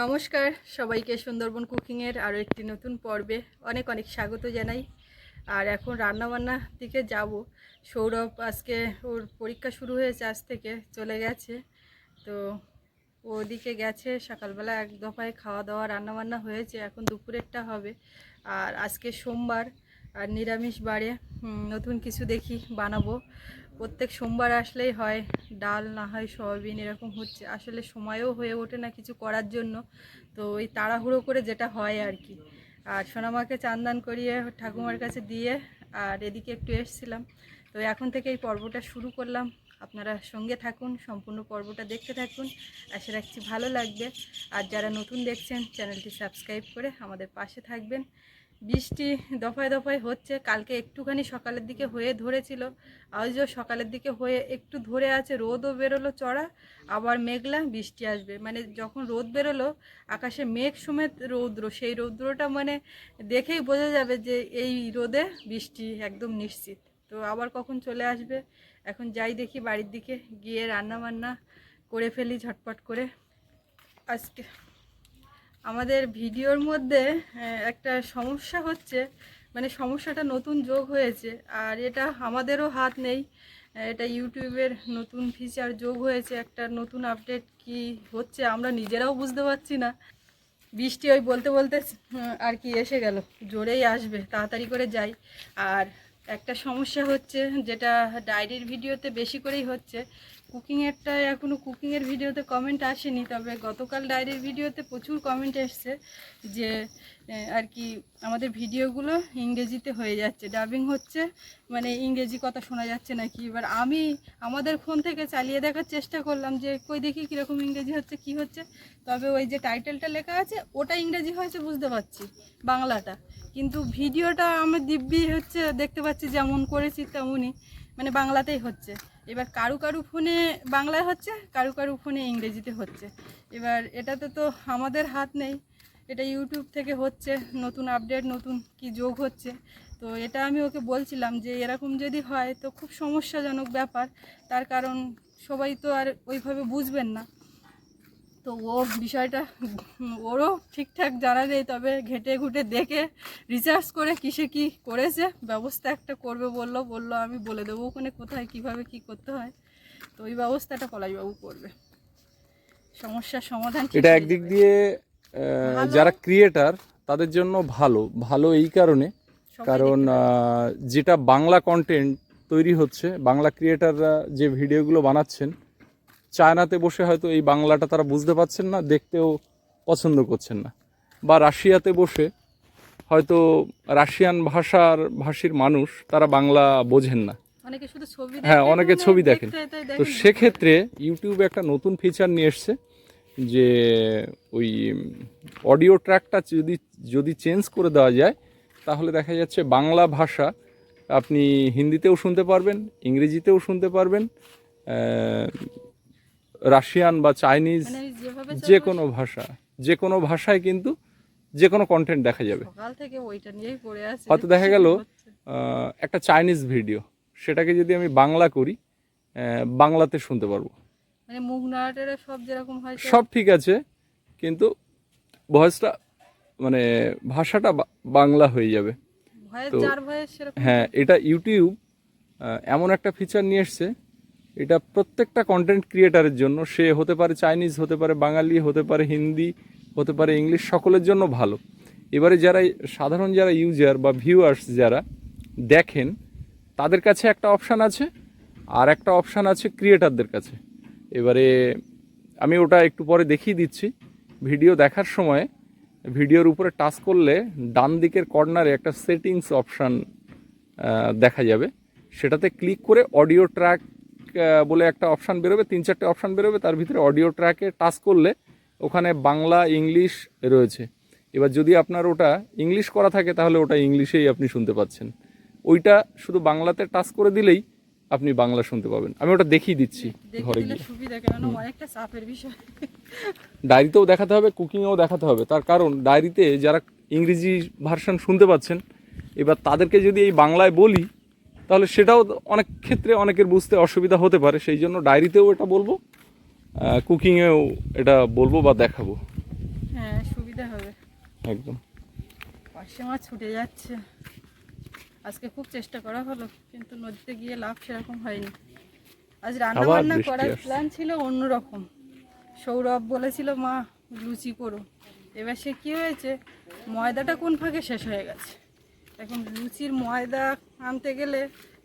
নমস্কার, সবাইকে সুন্দরবন কুকিংয়ের আরও একটি নতুন পর্বে অনেক অনেক স্বাগত জানাই। আর এখন রান্নাবান্না দিকে যাব। সৌরভ আজকে ওর পরীক্ষা শুরু হয়েছে, আজ থেকে চলে গেছে। তো ওদিকে গেছে, সকালবেলা এক দফায় খাওয়া দাওয়া রান্নাবান্না হয়েছে, এখন দুপুরেরটা হবে। আর আজকে সোমবার আর নিরামিষ বারে নতুন কিছু দেখি বানাবো। প্রত্যেক সোমবার আসলেই হয়, ডাল না হয় সয়াবিন এরকম হচ্ছে। আসলে সময়ও হয়ে ওঠে না কিছু করার জন্য, তো ওই তাড়াহুড়ো করে যেটা হয় আর কি। আর সোনামাকে চান্দান করিয়ে ঠাকুমার কাছে দিয়ে আর এদিকে একটু এসছিলাম। তো এখন থেকে এই পর্বটা শুরু করলাম। আপনারা সঙ্গে থাকুন, সম্পূর্ণ পর্বটা দেখতে থাকুন। আশা রাখছি ভালো লাগবে। আর যারা নতুন দেখছেন, চ্যানেলটি সাবস্ক্রাইব করে আমাদের পাশে থাকবেন। বৃষ্টি দফায় দফায় হচ্ছে। কালকে একটুখানি সকালের দিকে হয়ে ধরেছিল, আজও সকালের দিকে হয়ে একটু ধরে আছে। রোদও বেরোলো চড়া, আবার মেঘলা বৃষ্টি আসবে। মানে যখন রোদ বেরোলো, আকাশে মেঘ সমেত রৌদ্র। সেই রৌদ্রটা মানে দেখেই বোঝা যাবে যে এই রোদে বৃষ্টি একদম নিশ্চিত। তো আবার কখন চলে আসবে? এখন যাই দেখি বাড়ির দিকে গিয়ে রান্না বান্না করে ফেলি ঝটপট করে। আজকে আমাদের ভিডিওর মধ্যে একটা সমস্যা হচ্ছে মানে সমস্যাটা নতুন যোগ হয়েছে, আর এটা আমাদেরও হাত নেই। এটা ইউটিউবের নতুন ফিচার যোগ হয়েছে, একটা নতুন আপডেট কি হচ্ছে আমরা নিজেরাও বুঝতে পারছি না। বৃষ্টি ওই বলতে বলতে আর কি এসে গেল, জোরেই আসবে, তাড়াতাড়ি করে যাই। আর একটা সমস্যা হচ্ছে, যেটা ডায়েরির ভিডিওতে বেশি করেই হচ্ছে কুকিংয়েরটা এখনও কুকিংয়ের ভিডিওতে কমেন্ট আসেনি, তবে গতকাল ডায়েরির ভিডিওতে প্রচুর কমেন্ট এসছে যে আর কি আমাদের ভিডিওগুলো ইংরেজিতে হয়ে যাচ্ছে। ডাবিং হচ্ছে মানে ইংরেজি কথা শোনা যাচ্ছে নাকি? এবার আমি আমাদের ফোন থেকে চালিয়ে দেখার চেষ্টা করলাম যে, কই দেখি কীরকম ইংরেজি হচ্ছে, কি হচ্ছে। তবে ওই যে টাইটেলটা লেখা আছে, ওটা ইংরেজি হয়েছে বুঝতে পারছি, বাংলাটা। কিন্তু ভিডিওটা আমার দিব্যি হচ্ছে, দেখতে পাচ্ছি যেমন করেছি তেমনই মানে বাংলাতেই হচ্ছে। এবার কারু কারু ফোনে বাংলায় হচ্ছে, কারু কারু ফোনে ইংরেজিতে হচ্ছে। এবার এটাতে তো আমাদের হাত নেই, এটা ইউটিউব থেকে হচ্ছে, নতুন আপডেট, নতুন কি যোগ হচ্ছে। তো এটা আমি ওকে বলছিলাম যে এরকম যদি হয় তো খুব সমস্যাজনক ব্যাপার, তার কারণ সবাই তো আর ওইভাবে বুঝবেন না। তো ও বিষয়টা ওরও ঠিকঠাক জানা নেই তবে ঘেটে ঘুটে দেখে রিসার্চ করে কিসে কি করেছে ব্যবস্থা একটা করবে বলল বলল আমি বলে দেবো ওখানে কোথায় কীভাবে কি করতে হয়। তো ওই ব্যবস্থাটা পলাশবাবু করবে। সমস্যার সমাধান এটা একদিক দিয়ে যারা ক্রিয়েটার তাদের জন্য ভালো ভালো এই কারণে। কারণ যেটা বাংলা কন্টেন্ট তৈরি হচ্ছে বাংলা ক্রিয়েটাররা যে ভিডিওগুলো বানাচ্ছেন চায়নাতে বসে হয়তো এই বাংলাটা তারা বুঝতে পারছেন না দেখতেও পছন্দ করছেন না। বা রাশিয়াতে বসে হয়তো রাশিয়ান ভাষার ভাষীর মানুষ তারা বাংলা বোঝেন না। হ্যাঁ, অনেকে ছবি দেখেন। তো সেক্ষেত্রে ইউটিউবে একটা নতুন ফিচার নিয়ে এসছে যে ওই অডিও ট্র্যাকটা যদি যদি চেঞ্জ করে দেওয়া যায় তাহলে দেখা যাচ্ছে বাংলা ভাষা আপনি হিন্দিতেও শুনতে পারবেন ইংরেজিতেও শুনতে পারবেন রাশিয়ান বা চাইনিজ যে কোনো ভাষা যে কোনো ভাষায় কিন্তু যে কোনো কন্টেন্ট দেখা যাবে। হয়তো দেখা গেল একটা চাইনিজ ভিডিও সেটাকে যদি আমি বাংলা করি বাংলাতে শুনতে পারব। মানে সব যেরকম সব ঠিক আছে কিন্তু ভয়েসটা মানে ভাষাটা বাংলা হয়ে যাবে। তো- হ্যাঁ এটা ইউটিউব এমন একটা ফিচার নিয়ে এসছে এটা প্রত্যেকটা কন্টেন্ট ক্রিয়েটারের জন্য, সে হতে পারে চাইনিজ হতে পারে বাঙালি, হতে পারে হিন্দি, হতে পারে ইংলিশ সকলের জন্য ভালো। এবারে যারা সাধারণ যারা ইউজার বা ভিউয়ার্স যারা দেখেন, তাদের কাছে একটা অপশান আছে, আর একটা অপশান আছে ক্রিয়েটারদের কাছে। এবারে আমি ওটা একটু পরে দেখিয়ে দিচ্ছি। ভিডিও দেখার সময় ভিডিওর উপরে টাচ করলে ডান দিকের কর্নারে একটা সেটিংস অপশান দেখা যাবে। সেটাতে ক্লিক করে অডিও ট্র্যাক বলে একটা অপশান বেরোবে তিন চারটে অপশান বেরোবে তার ভিতরে অডিও ট্র্যাকে টাচ করলে ওখানে বাংলা ইংলিশ রয়েছে। এবার যদি আপনার ওটা ইংলিশ করা থাকে তাহলে ওটা ইংলিশেই আপনি শুনতে পাচ্ছেন। ওইটা শুধু বাংলাতে টাচ করে দিলেই আপনি বাংলা শুনতে পাবেন। আমি ওটা দেখিয়ে দিচ্ছি ঘরে গিয়ে। ডায়েরিতেও দেখাতে হবে কুকিংয়েও দেখাতে হবে। তার কারণ ডায়েরিতে যারা ইংরেজি ভার্সন শুনতে পাচ্ছেন এবার তাদেরকে যদি এই বাংলায় বলি তাহলে সেটাও অনেক ক্ষেত্রে অনেকের বুঝতে অসুবিধা হতে পারে সেই জন্য ডায়েরিতেও এটা বলব কুকিংয়েও এটা বলব বা দেখাবো। হ্যাঁ সুবিধা হবে। একদম। পার্শে মাছ ছুটে যাচ্ছে। আজকে খুব চেষ্টা করা হলো কিন্তু নদীতে গিয়ে লাভ সেরকম হয়নি। আজ রান্না বান্না করার প্ল্যান ছিল অন্যরকম। সৌরভ বলেছিল মা লুচি করো। এবার সে কী হয়েছে ময়দাটা কোন ফাঁকে শেষ হয়ে গেছে? এখন লুচির ময়দা আনতে গেলে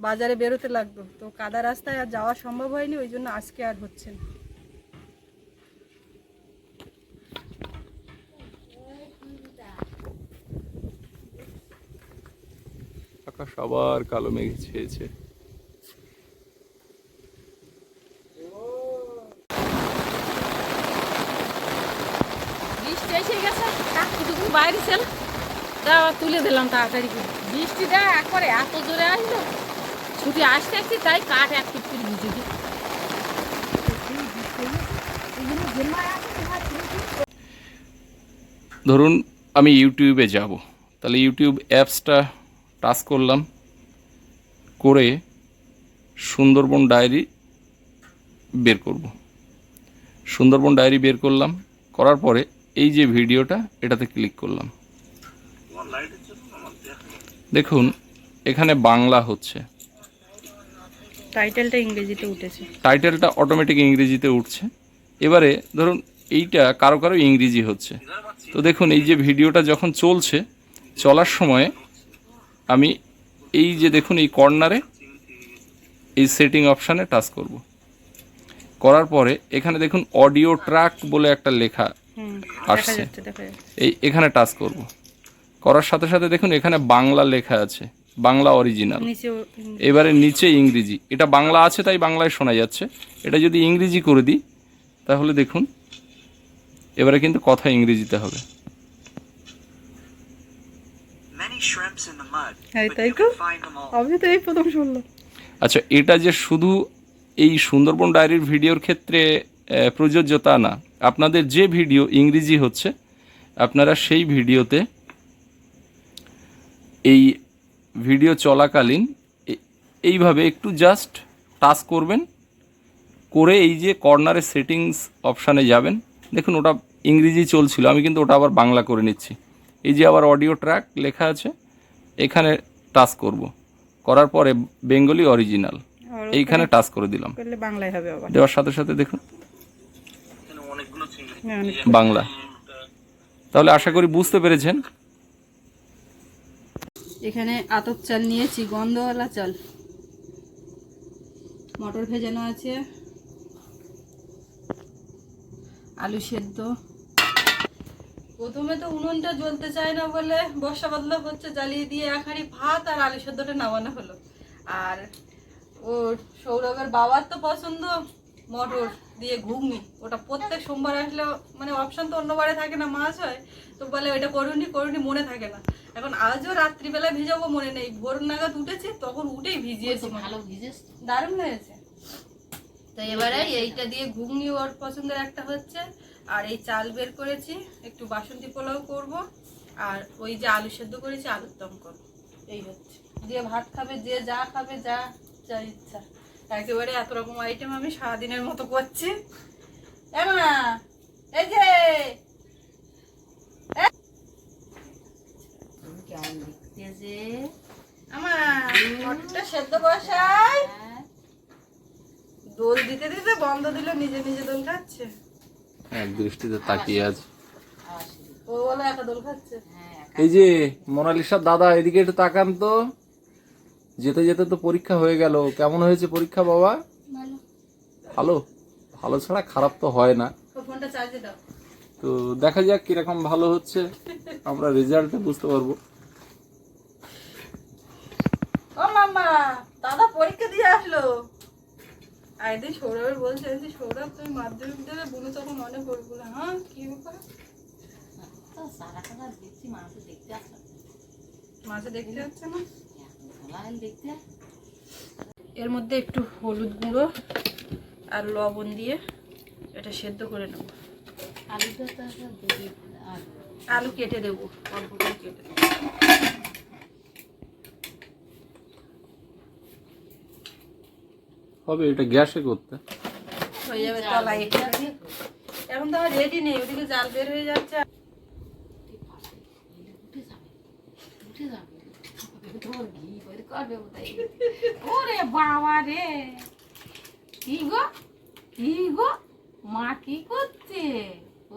বাজারে বেরোতে লাগতো। তো কাদা রাস্তায় আর যাওয়া সম্ভব হয়নি ওই জন্য আজকে আর হচ্ছে না। আকাশ আবার কালো মেঘে ছেয়েছে। বৃষ্টি এসে গেছে। কাকুটুকু বাইরে ছিল তুলে দিলাম তাড়াতাড়ি করে। বৃষ্টিটা একবারে এত জোরে আসলো। ছুটি আসতে তাই কাঠ এক দিই ধরুন, আমি ইউটিউবে যাব। তাহলে ইউটিউব অ্যাপসটা টাচ করলাম, করে সুন্দরবন ডায়েরি বের করব। সুন্দরবন ডায়েরি বের করলাম, করার পরে এই যে ভিডিওটা, এটাতে ক্লিক করলাম। দেখুন এখানে বাংলা হচ্ছে। টাইটেলটা ইংরেজিতে উঠেছে। টাইটেলটা অটোমেটিক ইংরেজিতে উঠছে। এবারে ধরুন এইটা কারও কারও ইংরেজি হচ্ছে। তো দেখুন এই যে ভিডিওটা যখন চলছে চলার সময় আমি এই যে দেখুন এই কর্নারে এই সেটিং অপশানে টাচ করব। করার পরে এখানে দেখুন অডিও ট্র্যাক বলে একটা লেখা আসছে। এই এখানে টাচ করব। করার সাথে সাথে দেখুন এখানে বাংলা লেখা আছে বাংলা অরিজিনাল এবারে নিচে ইংরেজি। এটা বাংলা আছে তাই বাংলায় শোনা যাচ্ছে। এটা যদি ইংরেজি করে দিই তাহলে দেখুন এবারে কিন্তু কথা ইংরেজিতে হবে। শুনলাম। আচ্ছা এটা যে শুধু এই সুন্দরবন ডায়েরির ভিডিওর ক্ষেত্রে প্রযোজ্য তা না। আপনাদের যে ভিডিও ইংরেজি হচ্ছে আপনারা সেই ভিডিওতে এই ভিডিও চলাকালীন এইভাবে একটু জাস্ট টাচ করবেন করে এই যে কর্নারে সেটিংস অপশানে যাবেন। দেখুন ওটা ইংরেজি চলছিল আমি কিন্তু ওটা আবার বাংলা করে নিচ্ছি। এই যে আবার অডিও ট্র্যাক লেখা আছে এখানে টাচ করব। করার পরে বেঙ্গলি অরিজিনাল এইখানে টাচ করে দিলাম। বাংলায় দেওয়ার সাথে সাথে দেখুন। হ্যাঁ, বাংলা। তাহলে আশা করি বুঝতে পেরেছেন। এখানে আতপ চাল নিয়েছি, গন্ধওয়ালা চাল। মটর ভেজানো আছে। আলু সেদ্ধ। প্রথমে তো উনুনটা জ্বলতে চায় না বলে বর্ষা বদলা হচ্ছে, জ্বালিয়ে দিয়ে এক হাঁড়ি ভাত আর আলু সেদ্ধটা নামানো হলো। আর ও সৌরভের বাবার তো পছন্দ মটর দিয়ে ঘুগনি ওটা প্রত্যেক সোমবার আসলে মানে অপশন তো অন্যবারে থাকে না মাছ হয় তো বলে ওইটা করুনি করুনি মনে থাকে না। এখন আজও রাত্রিবেলা ভিজাবো মনে নেই ভোর নাগাদ উঠেছি তখন উঠেই ভিজিয়েছি ভালো ভিজেস দারুণ হয়েছে। তো এবারে এইটা দিয়ে ঘুগনি ওর পছন্দের একটা হচ্ছে আর এই চাল বের করেছি একটু বাসন্তী পোলাও করব আর ওই যে আলু সেদ্ধ করেছি আলুর দম করব। এই হচ্ছে। যে ভাত খাবে যে যা খাবে যা যা ইচ্ছা। একেবারে এত রকম আইটেম আমি সারাদিনের মতো করছি। এমা এই যে। আমার মটরটা সেদ্ধ বসাই দোল দিতে দিতে বন্ধ দিল নিজে নিজে দোল খাচ্ছে। এক দৃষ্টিতে তাকিয়ে আছে। ও বলে একা দোল খাচ্ছে। এই যে মোনালিসার দাদা এদিকে একটু তাকান তো। যেতে যেতে তো পরীক্ষা হয়ে গেল। কেমন হয়েছে পরীক্ষা বাবা? ভালো। ভালো? ছাড়া খারাপ তো হয় না। তো দেখা যাক কীরকম ভালো হচ্ছে। আমরা রেজাল্টে বুঝতে পারব। ও মাম্মা দাদা পরীক্ষা দিয়ে আসলো। আর একদিন সৌরভের বলছে যে সৌরভ তুমি মাধ্যমিক দেবে বলু তখন মনে পড়বে হ্যাঁ কি ব্যাপার? মাঝে দেখতে হচ্ছে না? এর মধ্যে একটু হলুদ গুঁড়ো আর লবণ দিয়ে এটা সেদ্ধ করে নেব। আলু কেটে দেবো অল্প করে কেটে দেবো। হবে এটা গ্যাসে করতে। হয়ে যাবে তলায়। এখন তো রেডি নেই ওদিকে জাল বের হয়ে যাচ্ছে উঠে যাবে উঠে যাবে তোর ঘি বের করবে বোধহয় ওরে বাবা রে। কি গো? কি গো? মা কি করছে?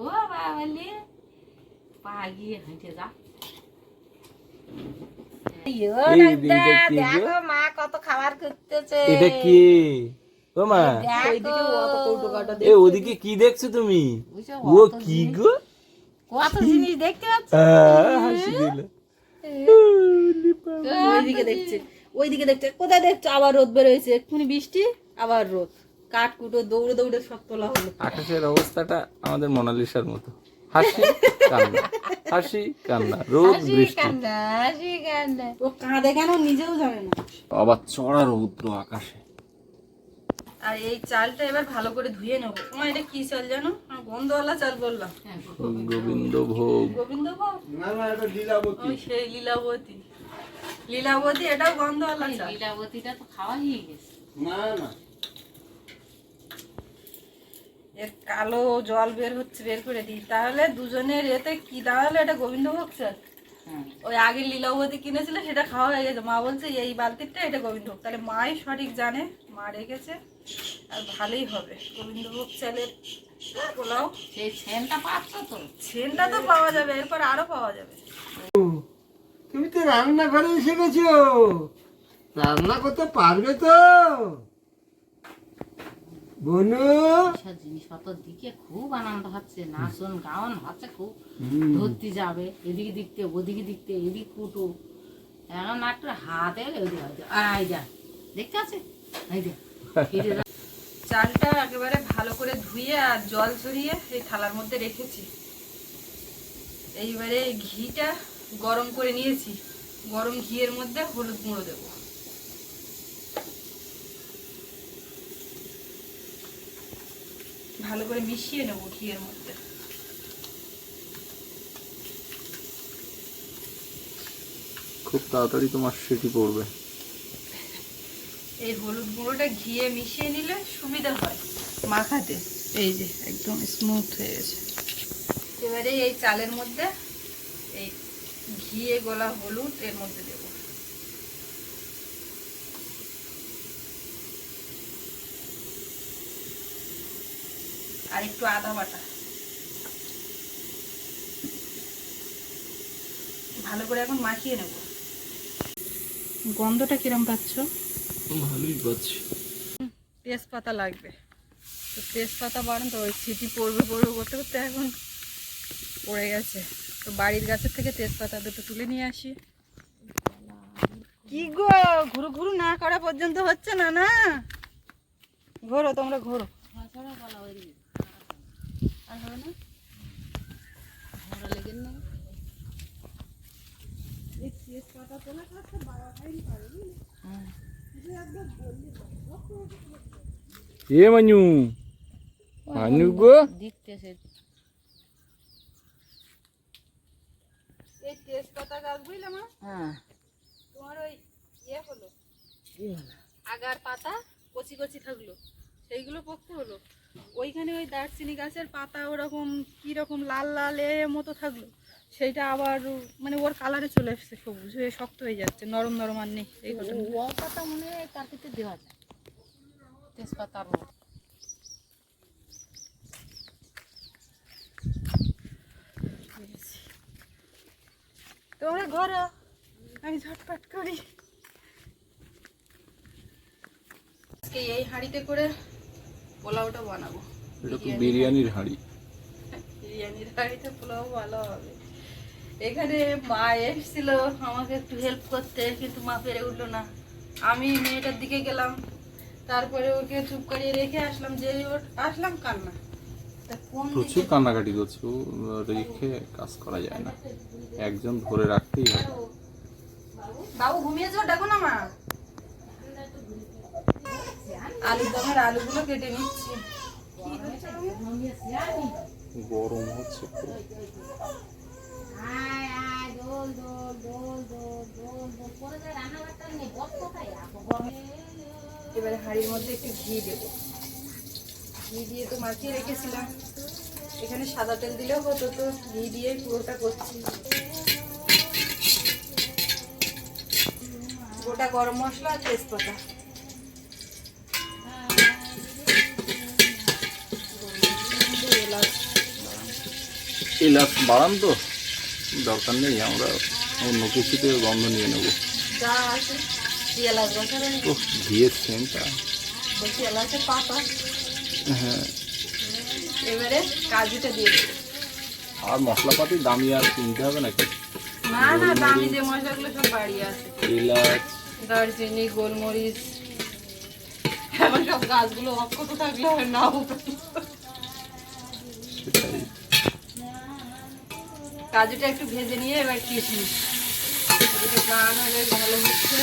ও বাবালে পা গিয়ে হেঁটে যা? দেখো মা কত খাবার করতেছে এটা কি? ও মা। ওইদিকে অত কৌটো কাটা এ ওদিকে কি দেখছ তুমি? বুঝছ, ও কি গো? কত জিনিস দেখতে পাচ্ছ? হাসি দিল। ওইদিকে দেখছে ওইদিকে দেখছে কোথায় দেখছ? আবার রোদ বের হয়েছে এক্ষুনি বৃষ্টি আবার রোদ। কাঠ কুটো দৌড়ে দৌড়ে সব তোলা হলো। আকাশের অবস্থাটা আমাদের মোনালিসার মতো। হাসি কান্না। হাসি কান্না। রোদ হাসি বৃষ্টি। কান্না হাসি কান্না। ও কাঁদে কেন? নিজেও জানে না। আবার চড়া রৌদ্র আকাশে। আর এই চালটা এবার ভালো করে ধুয়ে নেব। তোমার এটা কি চাল জানো? গন্ধওয়ালা চাল বললাম। গোবিন্দ ভোগ গোবিন্দ ওই সেই লীলাবতী। লীলাবতী এটাও গন্ধওয়ালা চাল। লীলাবতীটা তো খাওয়া হয়ে গেছে। না এর কালো জল বের হচ্ছে বের করে দিই। তাহলে দুজনের এতে কি দাঁড়াল এটা গোবিন্দভোগ চাল? হ্যাঁ। ওই আগে লীলাবতী কিনেছিল সেটা খাওয়া হয়ে গেছে। মা বলছে এই বালতিরটা এটা গোবিন্দভোগ। তাহলে মাই সঠিক জানে মা রেখেছে। আর ভালোই হবে। গোবিন্দভোগ চালের পোলাও। সেই পাচ্ছ তো? পাওয়া যাবে এরপর আরও পাওয়া যাবে। তুমি তো রান্না ঘরে এসে গেছো। রান্না করতে পারবে তো? বনু। সব জিনিসপত্র দিকে খুব আনন্দ হচ্ছে নাচন গাওয়ান হচ্ছে খুব। ধরতে যাবে এদিকে দিকতে ওদিকে দিকতে এদিক কুটু। এখন একটু হাত এলে ওদিকে। হয়তো আই যা দেখতে আছে যা। চালটা একেবারে ভালো করে ধুয়ে আর জল ঝরিয়ে এই থালার মধ্যে রেখেছি। এইবারে ঘিটা গরম করে নিয়েছি। গরম ঘিয়ের মধ্যে হলুদ গুঁড়ো দেবো। ভালো করে মিশিয়ে নেব ঘিয়ের মধ্যে। খুব তাড়াতাড়ি তোমার সেটি পড়বে। এই হলুদ গুঁড়োটা ঘিয়ে মিশিয়ে নিলে সুবিধা হয়। মাখাতে। এই যে, একদম স্মুথ হয়ে গেছে। এবারে এই চালের মধ্যে এই ঘিয়ে গলা হলুদ এর মধ্যে দেব। আর একটু আদা বাটা। ভালো করে এখন মাখিয়ে নেব। গন্ধটা কিরম পাচ্ছ? ভালোই পাচ্ছি তেজপাতা লাগবে। তো তেজপাতা বাড়ান তো ওই সিটি পড়বে পড়বে করতে করতে এখন পড়ে গেছে। তো বাড়ির গাছের থেকে তেজপাতা দুটো তুলে নিয়ে আসি। কি গো ঘুরু ঘুরু না করা পর্যন্ত হচ্ছে না না? ঘোরো তোমরা ঘোরো। ছড়া বলা ওইদিকে আর হবে না ঘোরা লেগে নেই এ মানু মানু গো। দেখতেছে এই তেজপাতা গাছ বুঝলে মা? হ্যাঁ। তোমার ওই ইয়ে হলো আগার পাতা কচি কচি থাকল সেইগুলো পকতে হলো। ওইখানে ওই দারচিনি গাছের পাতা ওরকম কি রকম লাল লাল এ মতো থাকল। সেইটা আবার মানে ওর কালারে চলে এসছে সবুজ হয়ে শক্ত হয়ে যাচ্ছে নরম নরম আর নেই এই কথা ও পাতা মনে হয় তার ভিতরে দেওয়া যায়। তেজপাতার তোমরা ঘরে আমি ঝটপট করি। আজকে এই হাঁড়িতে করে পোলাওটা বানাবো। এটা তো বিরিয়ানির হাঁড়ি। বিরিয়ানির হাঁড়িতে পোলাও ভালো হবে। এখানে মা এসেছিল আমাকে একটু হেল্প করতে কিন্তু মা পেরে উঠল না। আমি মেয়েটার দিকে গেলাম তারপরে ওকে চুপ করিয়ে রেখে আসলাম যে ওর আসলাম কান্না। তা কোন প্রচুর কান্নাকাটি করছে রেখে কাজ করা যায় না। একজন ধরে রাখতেই হবে বাবু ঘুমিয়েছো ডাকো না মা। আলুর দমের আলুগুলো কেটে নিচ্ছি। কি হচ্ছে মামি? গরম হচ্ছে এবারে হাঁড়ির মধ্যে একটু ঘি দেবো। ঘি দিয়ে তো মাখিয়ে রেখেছিলাম। এখানে সাদা তেল দিলেও হতো তো ঘি দিয়ে পুরোটা করছি। গোটা গরম মশলা আর তেজপাতা। এলাচ এলাচ বাড়ান তো? দরকার নেই আমরা অন্য কিছুতে গন্ধ নিয়ে নেব। ঘিয়ের সেন্টটা। হ্যাঁ। এবারে কাজুটা দিয়ে দেবো। আর মশলাপাতি দামি আর কিনতে হবে নাকি? না না দামি যে মশলাগুলো সব বাড়ি আছে। এলাচ। দারচিনি গোলমরিচ। এখন সব গাছগুলো অক্ষত থাকলে হয় না সেটাই। কাজুটা একটু ভেজে নিয়ে এবার কিশমিশ এদিকে গান হলে ভালো হচ্ছে।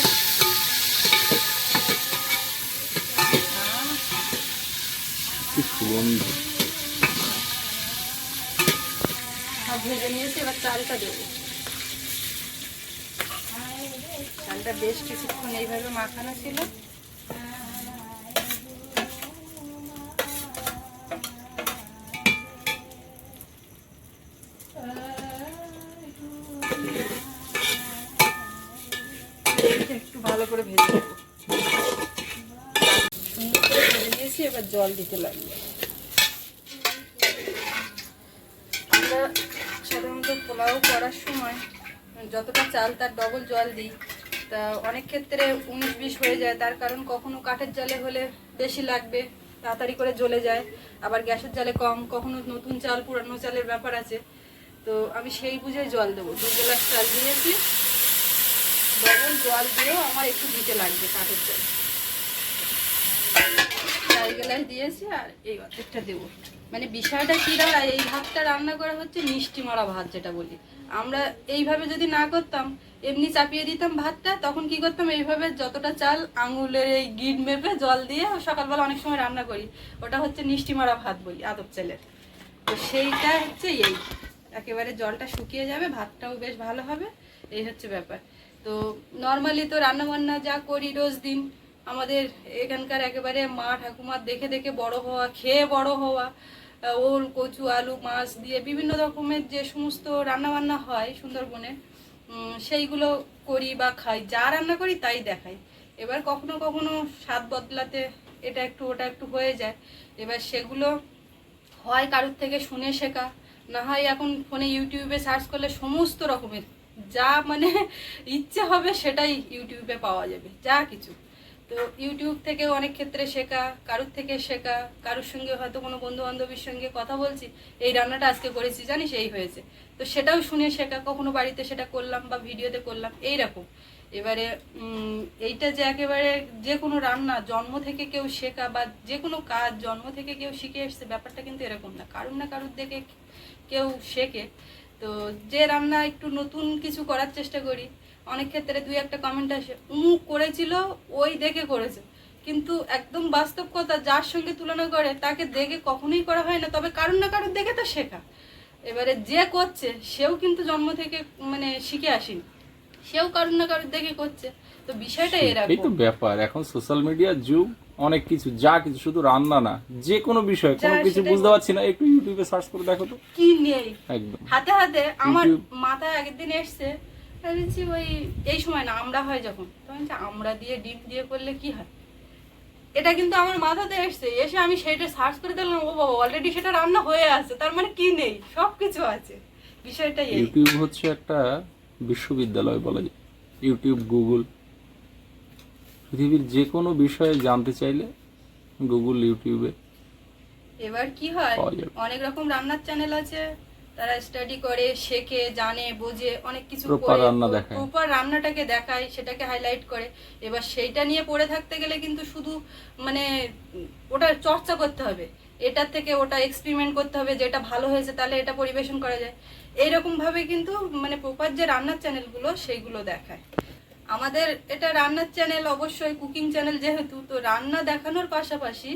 সব ভেজে নিয়েছি এবার চালটা দেবো। চালটা বেশ কিছুক্ষণ এইভাবে মাখানো ছিল এটা একটু ভালো করে ভেজে ভেজে নিয়েছি, এবার জল দিতে লাগবে আমরা সাধারণত পোলাও করার সময় যতটা চাল তার ডবল জল দিই, তা অনেক ক্ষেত্রে উনিশ বিশ হয়ে যায়, তার কারণ কখনো কাঠের জালে হলে বেশি লাগবে, তাড়াতাড়ি করে জ্বলে যায়। আবার গ্যাসের জালে কম, কখনো নতুন চাল, পুরানো চালের ব্যাপার আছে। তো আমি সেই বুঝে জল দেবো। দু গ্লাস চাল দিয়েছি ডবল জল দিয়েও আমার একটু দিতে লাগবে কাঠের জাল দিয়েছি আর দেবো। মানে বিষয়টা কী এই ভাতটা রান্না করা হচ্ছে মিষ্টি মারা ভাত যেটা বলি। আমরা এইভাবে যদি না করতাম, এমনি চাপিয়ে দিতাম ভাতটা, তখন করতাম, এইভাবে যতটা চাল এই গিট জল দিয়ে সকালবেলা অনেক সময় রান্না করি। ওটা হচ্ছে মিষ্টি মারা ভাত বলি, আদব চালের তো সেইটা হচ্ছে এই। একেবারে জলটা শুকিয়ে যাবে, ভাতটাও বেশ ভালো হবে, এই হচ্ছে ব্যাপার। তো নর্মালি তো রান্না বান্না যা করি রোজ দিন, আমাদের এখানকার একেবারে মা ঠাকুমার দেখে দেখে বড় হওয়া, খেয়ে বড় হওয়া ওল, কচু, আলু, মাছ দিয়ে বিভিন্ন রকমের যে সমস্ত রান্না বান্না হয় সুন্দরবনে সেইগুলো করি বা খাই। যা রান্না করি তাই দেখাই। এবার কখনো কখনো স্বাদ বদলাতে এটা একটু ওটা একটু হয়ে যায়। এবার সেগুলো হয় কারোর থেকে শুনে শেখা। না হয় এখন ফোনে ইউটিউবে সার্চ করলে সমস্ত রকমের যা মানে ইচ্ছে হবে সেটাই ইউটিউবে পাওয়া যাবে, যা কিছু। তো ইউটিউব থেকে অনেক ক্ষেত্রে শেখা, কারুর থেকে শেখা, কারুর সঙ্গে হয়তো কোনো বন্ধু বান্ধবীর সঙ্গে কথা বলছি, এই রান্নাটা আজকে করেছি, জানিস এই হয়েছে। তো সেটাও শুনে শেখা, কখনো বাড়িতে সেটা করলাম বা ভিডিওতে করলাম এই রকম এবারে এইটা যে একেবারে যে কোনো রান্না, জন্ম থেকে কেউ শেখা বা যে কোনো কাজ জন্ম থেকে কেউ শিখে এসছে, ব্যাপারটা কিন্তু এরকম না। কারুর না কারুর দেখে কেউ শেখে। তো যে রান্না একটু নতুন কিছু করার চেষ্টা করি অনেক ক্ষেত্রে দুই একটা কমেন্ট আসে উমুক করেছিল ওই দেখে করেছে। কিন্তু একদম বাস্তব কথা যার সঙ্গে তুলনা করে তাকে দেখে কখনোই করা হয় না তবে কারুর না কারুর দেখে তো শেখা। এবারে যে করছে সেও কিন্তু জন্ম থেকে মানে শিখে আসেনি। সেও কারুর না কারুর দেখে করছে। তো বিষয়টা এই তো এরকম ব্যাপার এখন সোশ্যাল মিডিয়ার যুগ অনেক কিছু যা কিছু শুধু রান্না না যে কোনো বিষয় কোনো কিছু বুঝতে পারছি না একটু ইউটিউবে সার্চ করে দেখো তো। কি নেই? একদম। হাতে হাতে আমার মাথায় আগের দিন এসছে বলছি ওই এই সময় না আমরা হয় যখন। তখন আমরা দিয়ে ডিম দিয়ে করলে কি হয়? এটা কিন্তু আমার মাথাতে এসছে এসে আমি সেটা সার্চ করে দেখলাম ও বাবা অলরেডি সেটা রান্না হয়ে আছে তার মানে কি নেই? সব কিছু আছে বিষয়টা ইউটিউব হচ্ছে একটা বিশ্ববিদ্যালয় বলা যায়। ইউটিউব গুগল পৃথিবীর যে কোনো বিষয়ে জানতে চাইলে গুগল ইউটিউবে এবার কি হয়? অনেক রকম রান্নার চ্যানেল আছে। তারা স্টাডি করে শেখে জানে বোঝে অনেক কিছু দেখায়। প্রপার রান্নাটাকে দেখায় সেটাকে হাইলাইট করে। এবার সেইটা নিয়ে পড়ে থাকতে গেলে কিন্তু শুধু মানে ওটা চর্চা করতে হবে। এটার থেকে ওটা এক্সপেরিমেন্ট করতে হবে যেটা ভালো হয়েছে তাহলে এটা পরিবেশন করা যায়। এইরকম ভাবে কিন্তু মানে প্রপার যে রান্নার চ্যানেলগুলো সেইগুলো দেখায়। আমাদের এটা রান্নার চ্যানেল অবশ্যই কুকিং চ্যানেল যেহেতু তো রান্না দেখানোর পাশাপাশি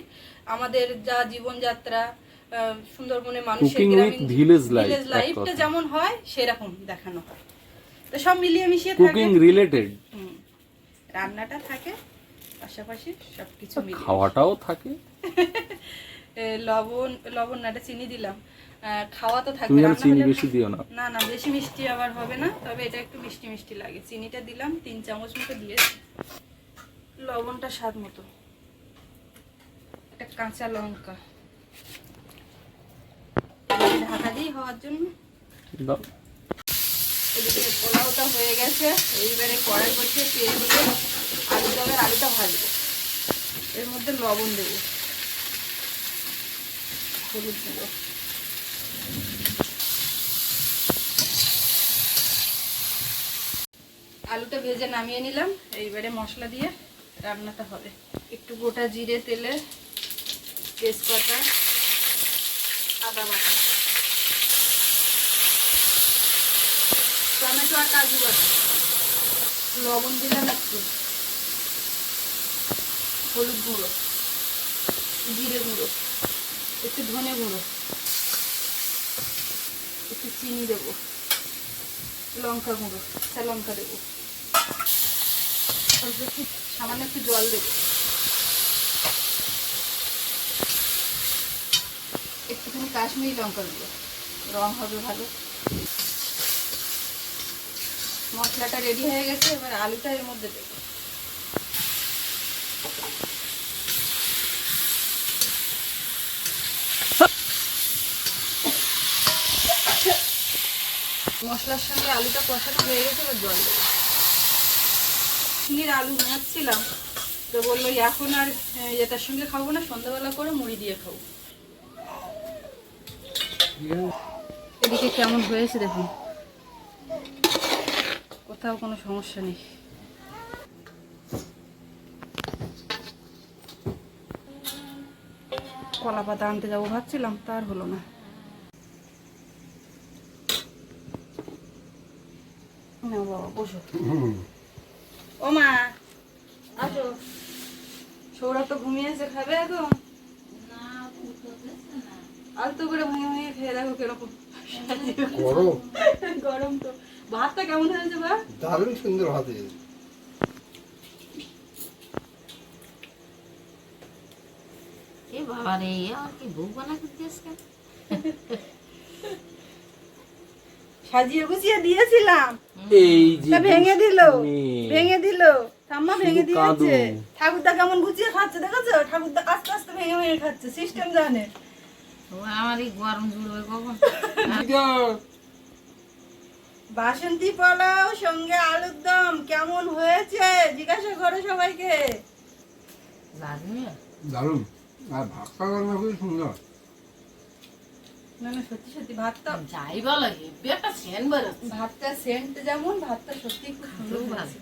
আমাদের যা জীবনযাত্রা সুন্দরবনে মানুষের গ্রামীণ লাইফটা যেমন হয় সেরকম দেখানো হয়। তো সব মিলিয়ে মিশিয়ে থাকে। কুকিং রিলেটেড রান্নাটা থাকে পাশাপাশি সবকিছু মিলিয়ে। খাওয়াটাও থাকে। লবণ লবণ না এটা চিনি দিলাম। খাওয়া তো থাকবে তুমি চিনি বেশি দিও না। না না বেশি মিষ্টি আবার হবে না তবে এটা একটু মিষ্টি মিষ্টি লাগে। চিনিটা দিলাম তিন চামচ মতো দিয়েছি। লবণটা স্বাদ মতো। একটা কাঁচা লঙ্কা। ঢাকা দিই হওয়ার জন্য। এদিকে পোলাওটা হয়ে গেছে। এইবারে কড়াই করছে তেল দিয়ে আলু দমের আলুটা ভাজবো। এর মধ্যে লবণ দেবো। হলুদ দেবো আলুটা ভেজে নামিয়ে নিলাম। এইবারে মশলা দিয়ে রান্নাটা হবে। একটু গোটা জিরে তেলে তেজপাতা, আদা বাটা, টমেটো আর কাজু বাটা। লবণ দিলাম একটু। হলুদ গুঁড়ো, জিরে গুঁড়ো, একটু ধনে গুঁড়ো। একটু চিনি দেবো। লঙ্কা গুঁড়ো, কাঁচা লঙ্কা দেবো। সামান্য একটু জল দেবো। একটুখানি কাশ্মীরি লঙ্কা দেবো। রং হবে ভালো। মশলাটা রেডি হয়ে গেছে, এবার আলুটা এর মধ্যে দেবো। মশলার সঙ্গে আলুটা কষানো হয়ে গেছে জল দেবো আলু বানাচ্ছিলাম তো বলল, এখন আর এটার সঙ্গে খাব না, সন্ধ্যাবেলা করে মুড়ি দিয়ে খাব। এদিকে কেমন হয়েছে দেখুন। কোথাও কোনো সমস্যা নেই। কলা পাতা আনতে যাব ভাবছিলাম তার হলো না না বাবা বসো। ও মা আসো। সৌরভ তো ঘুমিয়েছে খাবে এখন? আলতো করে ভেঙে ভেঙে খেয়ে দেখো কীরকম। করো গরম তো। ভাতটা কেমন হয়েছে বা দারুণ সুন্দর ভাত হয়েছে। এ বাবা রে আর কি বউ বানা করতে আজকে সাজিয়ে গুছিয়ে দিয়েছিলাম। এই যে ভেঙে দিল ভেঙে দিল ঠাম্মা ভেঙে দিয়েছে। ঠাকুরদা কেমন গুছিয়ে খাচ্ছে দেখেছ? ঠাকুরদা আস্তে আস্তে ভেঙে ভেঙে খাচ্ছে সিস্টেম জানে। ও আমার এই গরম জুড়বে কখন? বাসন্তী পোলাও সঙ্গে আলুর দম কেমন হয়েছে? জিজ্ঞাসা করো সবাইকে। দারুণ। আর ভাতটা রান্না খুবই সুন্দর। না না সত্যি সত্যি ভাতটা যাই বলো হেব্বি একটা সেন বেরোচ্ছে ভাতটা সেন্ট যেমন ভাতটা সত্যি খুব সুন্দর ভালো। হয়েছে।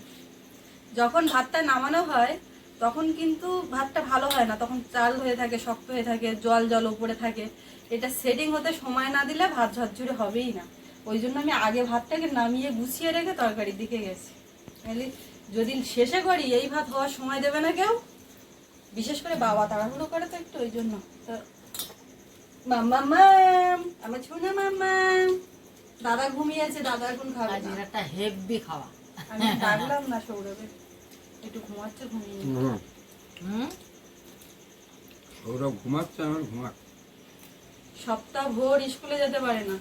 যখন ভাতটা নামানো হয় তখন কিন্তু ভাতটা ভালো হয় না। তখন চাল হয়ে থাকে শক্ত হয়ে থাকে জল জল উপরে থাকে। এটা সেটিং হতে সময় না দিলে ভাত ঝরঝরে হবেই না। ওই জন্য আমি আগে ভাতটাকে নামিয়ে গুছিয়ে রেখে তরকারির দিকে গেছি। নাহলে যদি শেষে করি এই ভাত হওয়ার সময় দেবে না কেউ? বিশেষ করে বাবা তাড়াহুড়ো করে তো একটু ওই জন্য। তো মাম্মা মাম আমার ছোনা মাম্মা দাদা ঘুমিয়েছে দাদা এখন খাবে আজ একটা হেব্বি খাওয়া। আমি ডাকলাম না সৌরভে একটু ঘুমাচ্ছে ঘুমিয়ে হুম। সৌরভ ঘুমাচ্ছে আমার ঘুমাক। সপ্তাহ ভোর স্কুলে যেতে পারে না।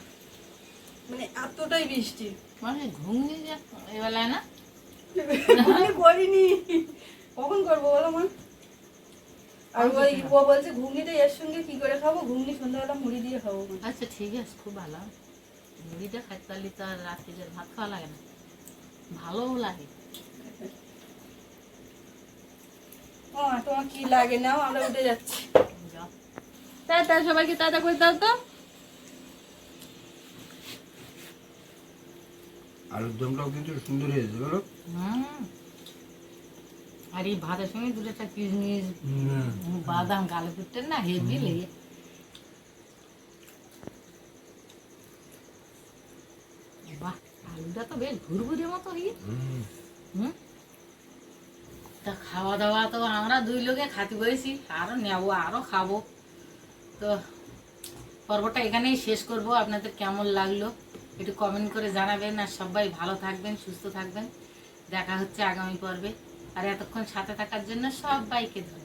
মানে এতটাই বৃষ্টি। মানে ঘুম দিয়ে যা এবেলায় না? করিনি কখন করব বলো মা? আর ওই ও বলছে ঘুগনিটা এর সঙ্গে কি করে খাব? ঘুগনি সন্ধ্যাবেলা মুড়ি দিয়ে খাব আচ্ছা ঠিক আছে খুব ভালো। মুড়িটা তো আর ভাত খাওয়া লাগে না। ভালোও লাগে। তোমার কি লাগে নাও আমরা উঠে যাচ্ছি। তাই তাই সবাইকে তাড়া করে দাও তো। আলুর দমটাও কিন্তু সুন্দর হয়েছে বলো। হুম। আর এই ভাতের সঙ্গে দুটো একটা কিশমিশ বাদাম গালে কুটতে না হেভি লেগে। বাহ আলুটা তো বেশ ঘুরঘুরে মতো হুম। তা খাওয়া দাওয়া তো আমরা দুই লোকে খাতে বসেছি আরও নেব আরও খাব। তো পর্বটা এখানেই শেষ করব। আপনাদের কেমন লাগল একটু কমেন্ট করে জানাবেন। আর সবাই ভালো থাকবেন সুস্থ থাকবেন। দেখা হচ্ছে আগামী পর্বে। আর এতক্ষণ সাথে থাকার জন্য সব বাইকে ধন্যবাদ।